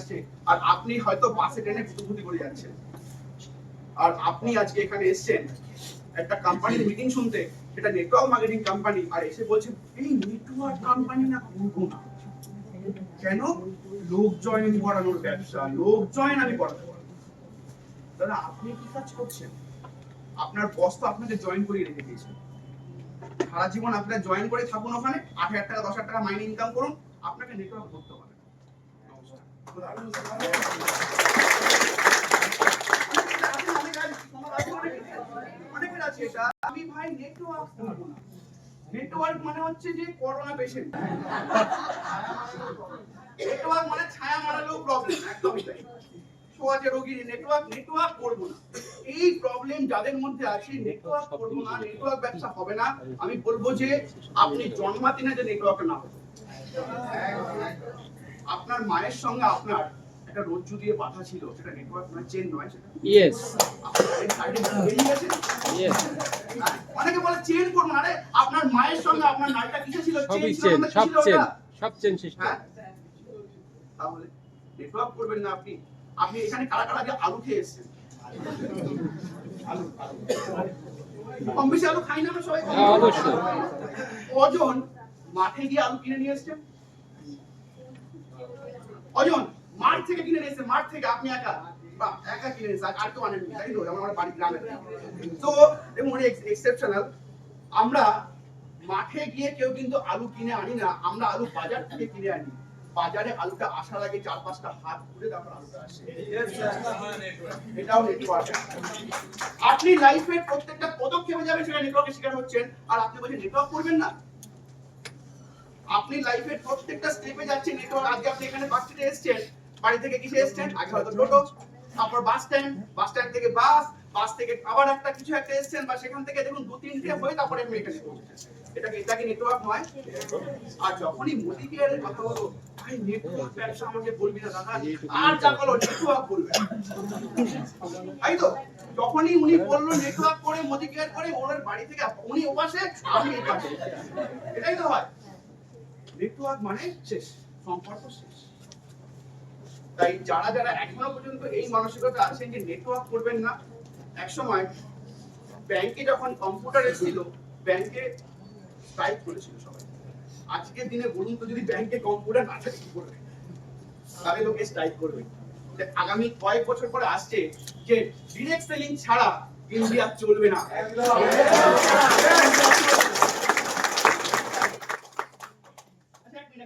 আসছে আর আপনি হয়তো বাসে ট্রেনে করে যাচ্ছেন। আর আপনি আজকে এখানে একটা কোম্পানির মিটিং শুনতে, সেটা নেটওয়ার্ক মার্কেটিং কোম্পানি আর এসে এই নেটওয়ার্ক কোম্পানি না না। কেন? লোক জয়েন করানোর ব্যবসা, লোক জয়েন আমি করাতে পারব দাদা আপনি কি কাজ করছেন? আপনার বস তো আপনাকে জয়েন করিয়ে রেখে দিয়েছে। সারা জীবন আপনারা জয়েন করে থাকুন ওখানে, আট হাজার টাকা, দশ হাজার টাকা মাইনে ইনকাম করুন, আপনাকে নেটওয়ার্ক করতে হবে না। নমস্কার অনেকের আছে এটা আমি না না এই প্রবলেম যাদের মধ্যে নেটওয়ার্ক করব না নেটওয়ার্ক ব্যবসা হবে না আমি বলব যে আপনি জন্মাদিনে যে নেটওয়ার্ক না আপনার মায়ের সঙ্গে আপনার একটা রজ্জু দিয়ে বাধা ছিল সেটা নেটওয়ার্ক নয় চেন নয় সেটা। ইয়েস হ্যাঁ, অনেকে বলে চেন করুন আরে আপনার মায়ের সঙ্গে আপনার নাইটা কিসে ছিল? ছিল চেন না, সব চেন সব চেন সিস্টেম হ্যাঁ। তাহলে নেটওয়ার্ক করবেন না আপনি। আপনি এখানে কারা কারা আগে আলু খেয়ে এসেছেন? আলু আলু। কম বেশি আলু খাই না আমরা সবাই। হ্যাঁ, বেশি? অবশ্যই। কজন মাঠে গিয়ে আলু কিনে নিয়ে এসেছেন? কজন মাঠ থেকে কিনে নিয়ে এসেছেন মাঠ থেকে আপনি একা? বাজার থেকে কিনে আনি। বাজারে আলুটা আসার আগে চার পাঁচটা হাত আপনি লাইফের প্রত্যেকটা পদক্ষেপে যাবেন, সেটা নেটওয়ার্কের শিকার হচ্ছেন। আর আপনি বলছেন নেটওয়ার্ক করবেন না? আপনি লাইফের প্রত্যেকটা স্টেপে যাচ্ছেন নেটওয়ার্ক আজকে আপনি এখানে বাস স্ট্যান্ডে এসেছেন, বাড়ি থেকে কিসে এসেছেন? আগে হয়তো টোটো, তারপর বাস স্ট্যান্ড বাস স্ট্যান্ড থেকে বাস বাস থেকে আবার একটা কিছু একটা এসেছেন, বা সেখান থেকে দেখুন দু তিনটে হয়ে তারপরে আপনি এখানে এটা নেটওয়ার্ক নয়? আর যখনই কথা হলো নেটওয়ার্ক ব্যবসা আমাকে বলবি না দাদা, আর যা বলো নেটওয়ার্ক বলবে। তাই তো? যখনই উনি বলল নেটওয়ার্ক করে মোদি কেয়ার করে ওনার বাড়ি থেকে, উনি ও পাশে, আমি এটাই তো হয়। নেটওয়ার্ক মানে শেষ, সম্পর্ক শেষ। তাই যারা যারা এখনও পর্যন্ত এই মানসিকতা আছেন যে নেটওয়ার্ক করবেন না, একসময় ব্যাংকে যখন কম্পিউটার এসেছিল, ব্যাংকে স্ট্রাইক করেছিল সবাই। আজকের দিনে বলুন তো, যদি ব্যাংকে কম্পিউটার না থাকে, কি করবে? তাহলে লোকে স্ট্রাইক করবে। আগামী কয়েক বছর পরে আসছে যে ডিরেক্ট সেলিং ছাড়া ইন্ডিয়া চলবে না।